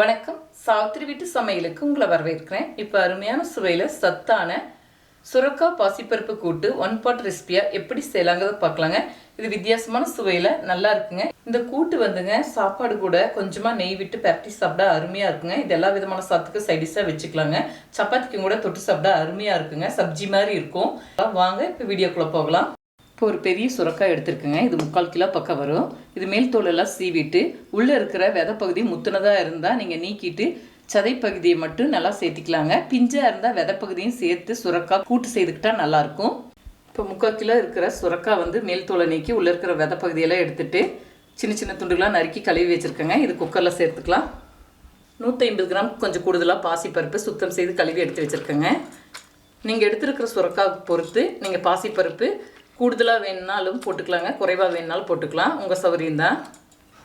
வணக்கம். சாவித்திரி வீட்டு சமையலுக்கு உங்களை வரவேற்கிறேன். இப்போ அருமையான சுவையில் சத்தான சுரக்கா பாசிப்பருப்பு கூட்டு ஒன் பாட் ரெசிபியாக எப்படி செய்யலாங்கிறத பார்க்கலாங்க. இது வித்தியாசமான சுவையில் நல்லா இருக்குங்க. இந்த கூட்டு வந்துங்க சாப்பாடு கூட கொஞ்சமாக நெய் விட்டு பரட்டி சாப்பிட அருமையாக இருக்குங்க. இது எல்லா விதமான சாத்துக்கு சைடிஷாக வச்சுக்கலாங்க. சப்பாத்திக்கும் கூட தொட்டு சாப்பிட அருமையாக இருக்குங்க. சப்ஜி மாதிரி இருக்கும். வாங்க இப்போ வீடியோக்குள்ளே போகலாம். இப்போ ஒரு பெரிய சுரக்காய் எடுத்துருக்குங்க. இது முக்கால் கிலோ பக்கம் வரும். இது மேல் தோலெல்லாம் சீவிட்டு உள்ளே இருக்கிற விதைப்பகுதி முத்துனதாக இருந்தால் நீங்கள் நீக்கிட்டு சதை பகுதியை மட்டும் நல்லா சேர்த்திக்கலாங்க. பிஞ்சாக இருந்தால் விதை பகுதியும் சேர்த்து சுரக்காய் கூட்டு செய்துக்கிட்டா நல்லாயிருக்கும். இப்போ முக்கால் கிலோ இருக்கிற சுரக்காய் வந்து மேல் தோலை நீக்கி உள்ளே இருக்கிற விதைப்பகுதியெல்லாம் எடுத்துட்டு சின்ன சின்ன துண்டுகளாக நறுக்கி கழுவி வச்சுருக்கேங்க. இது குக்கரில் சேர்த்துக்கலாம். நூற்றி ஐம்பது கிராம் கொஞ்சம் கூடுதலாக பாசிப்பருப்பு சுத்தம் செய்து கழுவி எடுத்து வச்சுருக்கேங்க. நீங்கள் எடுத்துருக்கிற சுரக்காய் பொறுத்து நீங்கள் பாசிப்பருப்பு கூடுதலாக வேணுனாலும் போட்டுக்கலாங்க. குறைவாக வேணுனாலும் போட்டுக்கலாம். உங்கள் சௌகரியம் தான்.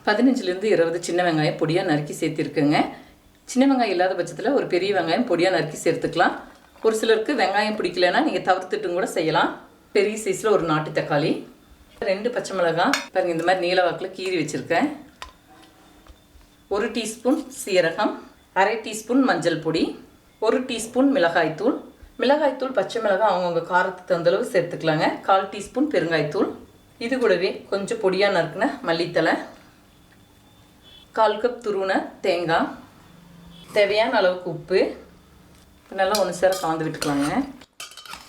பதினஞ்சுலேருந்து இருபது சின்ன வெங்காயம் பொடியாக நறுக்கி சேர்த்திருக்குங்க. சின்ன வெங்காயம் இல்லாத பட்சத்தில் ஒரு பெரிய வெங்காயம் பொடியாக நறுக்கி சேர்த்துக்கலாம். ஒரு சிலருக்கு வெங்காயம் பிடிக்கலன்னா நீங்கள் தவிர்த்துட்டும் கூட செய்யலாம். பெரிய சைஸில் ஒரு நாட்டு தக்காளி ரெண்டு பச்சை மிளகாய் பாருங்கள் இந்த மாதிரி நீல வாக்கில் கீறி வச்சுருக்கேன். ஒரு டீஸ்பூன் சீரகம் அரை டீஸ்பூன் மஞ்சள் பொடி ஒரு டீஸ்பூன் மிளகாய்த்தூள் மிளகாய்த்தூள் பச்சை மிளகாய் அவங்கவுங்க காரத்துக்கு தகுந்தளவு சேர்த்துக்கலாங்க. கால் டீஸ்பூன் பெருங்காய்த்தூள். இது கூடவே கொஞ்சம் பொடியாக நறுக்குன மல்லித்தலை கால் கப் துருவின தேங்காய் தேவையான அளவுக்கு உப்பு. நல்லா ஒன்று சேர கலந்து விட்டுக்கலாங்க.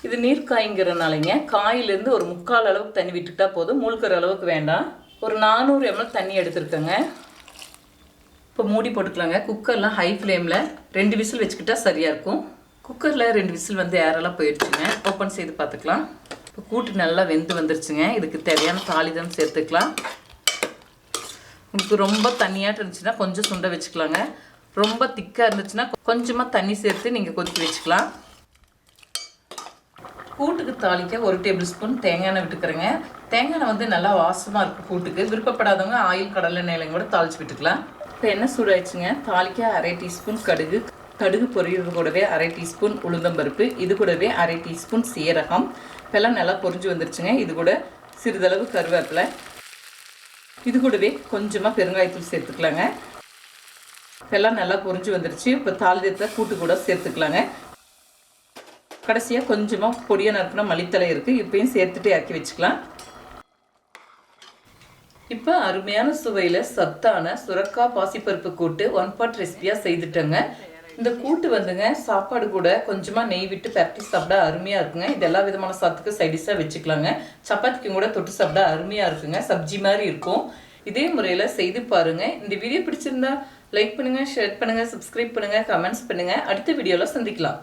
இது நீர் காயிலேருந்து ஒரு முக்கால் அளவுக்கு தண்ணி விட்டுக்கிட்டா போதும். மூழ்கிற அளவுக்கு வேண்டாம். ஒரு நானூறு எம்எல் தண்ணி எடுத்துருக்கேங்க. இப்போ மூடி போட்டுக்கலாங்க. குக்கர்லாம் ஹை ஃப்ளேமில் ரெண்டு விசில் வச்சுக்கிட்டா சரியாக இருக்கும். குக்கரில் ரெண்டு விசில் வந்து ஏரெல்லாம் போயிடுச்சுங்க ஓப்பன் செய்து பார்த்துக்கலாம். இப்போ கூட்டு நல்லா வெந்து வந்துருச்சுங்க. இதுக்கு தேவையான தாளிதம் சேர்த்துக்கலாம். உங்களுக்கு ரொம்ப தண்ணியாக இருந்துச்சுன்னா கொஞ்சம் சுண்டை வச்சுக்கலாங்க. ரொம்ப திக்காக இருந்துச்சுன்னா கொஞ்சமாக தண்ணி சேர்த்து நீங்கள் கொதிக்க வச்சுக்கலாம். கூட்டுக்கு தாளிக்க ஒரு டேபிள் ஸ்பூன் தேங்காய் எண்ணெய் விட்டுக்கிறேங்க. தேங்காய் எண்ணெய் வந்து நல்லா வாசமாக இருக்கும் கூட்டுக்கு. விருப்பப்படாதவங்க ஆயில் கடலை எண்ணெயிலையும் கூட தாளிச்சு விட்டுக்கலாம். இப்போ எண்ணெய் சூடாயிடுச்சுங்க. தாளிக்க அரை டீஸ்பூன் கடுகு கடுகு பொரியல் கூடவே அரை டீஸ்பூன் உளுந்தம்பருப்பு இது கூடவே அரை டீஸ்பூன் சீரகம். இப்போல்லாம் நல்லா பொரிஞ்சு வந்துருச்சுங்க. இது கூட சிறிதளவு கருவேப்பிலை. இது கூடவே கொஞ்சமாக பெருங்காயத்தூள் சேர்த்துக்கலாங்க. இப்போல்லாம் நல்லா பொரிஞ்சு வந்துருச்சு. இப்போ தாளிதத்தை கூட்டு கூட சேர்த்துக்கலாங்க. கடைசியாக கொஞ்சமாக பொடியை நறுக்கின மளித்தலை இருக்குது இப்பயும் சேர்த்துட்டு இறக்கி வச்சுக்கலாம். இப்போ அருமையான சுவையில் சத்தான சுரக்கா பாசிப்பருப்பு கூட்டு ஒன் பாட் ரெசிபியாக செய்துட்டேங்க. இந்த கூட்டு வந்துங்க சாப்பாடு கூட கொஞ்சமாக நெய் விட்டு பரட்டி சாப்பிட அருமையாக இருக்குங்க. இது எல்லா விதமான சாத்துக்கு சைடிஷாக வச்சுக்கலாங்க. சப்பாத்திக்கும் கூட தொட்டு சாப்பிட அருமையாக இருக்குங்க. சப்ஜி மாதிரி இருக்கும். இதே முறையில் செய்து பாருங்கள் இந்த வீடியோ பிடிச்சிருந்தா லைக் பண்ணுங்கள் ஷேர் பண்ணுங்கள் சப்ஸ்கிரைப் பண்ணுங்கள் கமெண்ட்ஸ் பண்ணுங்கள் அடுத்த வீடியோவில் சந்திக்கலாம்.